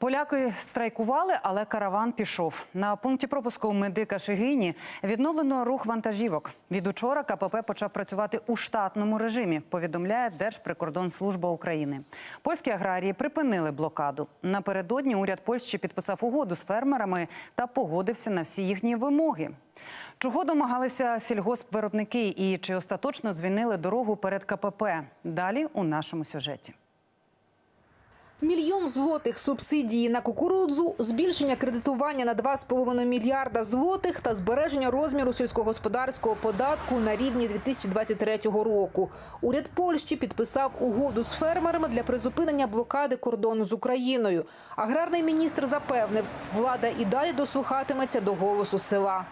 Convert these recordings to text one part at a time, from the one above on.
Поляки страйкували, але караван пішов. На пункті пропуску медика Шигині відновлено рух вантажівок. Від учора КПП почав працювати у штатному режимі. Повідомляє Держприкордонслужба України. Польські аграрії припинили блокаду. Напередодні уряд Польщі підписав угоду з фермерами та погодився на всі їхні вимоги. Чого домагалися сільгоспвиробники і чи остаточно звільнили дорогу перед КПП? Далі у нашому сюжеті. Мільйон злотих субсидії на кукурудзу, збільшення кредитування на 2,5 мільярда злотих та збереження розміру сільськогосподарського податку на рівні 2023 року. Уряд Польщі підписав угоду з фермерами для призупинення блокади кордону з Україною. Аграрний міністр запевнив, влада і далі дослухатиметься до голосу села.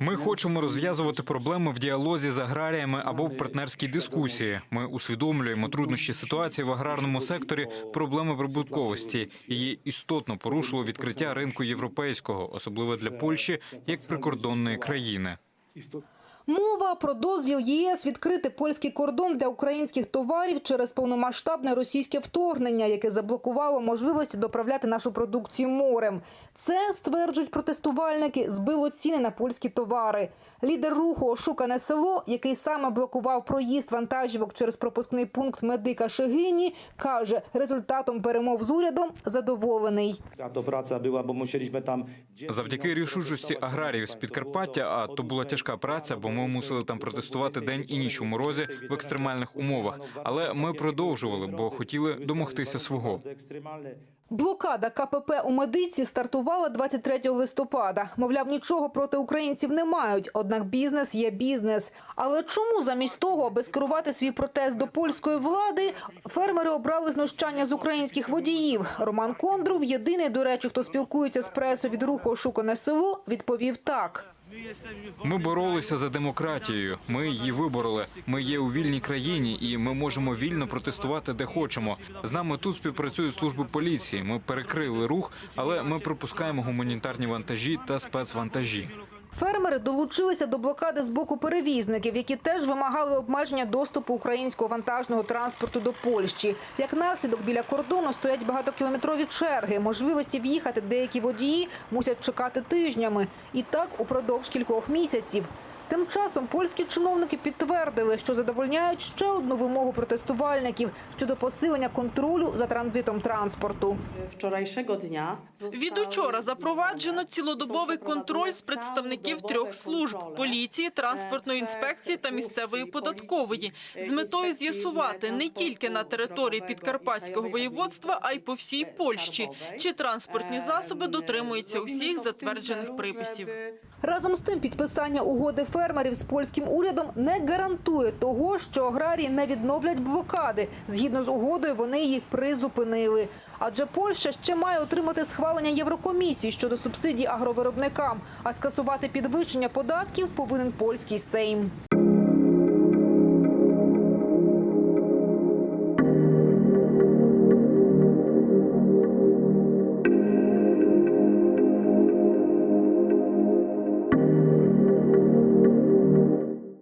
Ми хочемо розв'язувати проблеми в діалозі з аграріями або в партнерській дискусії. Ми усвідомлюємо труднощі ситуації в аграрному секторі, проблеми прибутковості. Її істотно порушило відкриття ринку європейського, особливо для Польщі як прикордонної країни. Мова про дозвіл єС відкрити польський кордон для українських товарів через повномасштабне російське вторгнення, яке заблокувало можливості доправляти нашу продукцію морем. Це стверджують протестувальники, збило ціни на польські товари. Лідер руху Ошукане село, який саме блокував проїзд вантажівок через пропускний пункт медика Шегині, каже, результатом перемов з урядом задоволений. Завдяки рішучості аграріїв з Підкарпаття, а то була тяжка праця, бо ми мусили там протестувати день і ніч у морозі в екстремальних умовах. Але ми продовжували, бо хотіли домогтися свого. Блокада КПП у медиці стартувала 23 листопада. Мовляв, нічого проти українців не мають, однак бізнес є бізнес. Але чому замість того, аби скерувати свій протест до польської влади, фермери обрали знущання з українських водіїв? Роман Кондрув, єдиний, до речі, хто спілкується з пресою від руху «Ошукане село, відповів так. Ми боролися за демократію. Ми її вибороли. Ми є у вільній країні, і ми можемо вільно протестувати де хочемо. З нами тут співпрацюють служби поліції. Ми перекрили рух, але ми пропускаємо гуманітарні вантажі та спецвантажі. Фермери долучилися до блокади з боку перевізників, які теж вимагали обмеження доступу українського вантажного транспорту до Польщі. Як наслідок біля кордону стоять багатокілометрові черги. Можливості в'їхати деякі водії мусять чекати тижнями. І так упродовж кількох місяців. Тим часом польські чиновники підтвердили, що задовольняють ще одну вимогу протестувальників щодо посилення контролю за транзитом транспорту. wczorajszego dnia Від учора запроваджено цілодобовий контроль з представників трьох служб поліції, транспортної інспекції та місцевої податкової з метою з'ясувати не тільки на території підкарпатського воєводства, а й по всій Польщі, чи транспортні засоби дотримуються усіх затверджених приписів. Разом з тим, підписання угоди фермерів з польським урядом не гарантує того, що аграрії не відновлять блокади. Згідно з угодою, вони її призупинили. Адже Польща ще має отримати схвалення Єврокомісії щодо субсидій агровиробникам, а скасувати підвищення податків повинен польський сейм.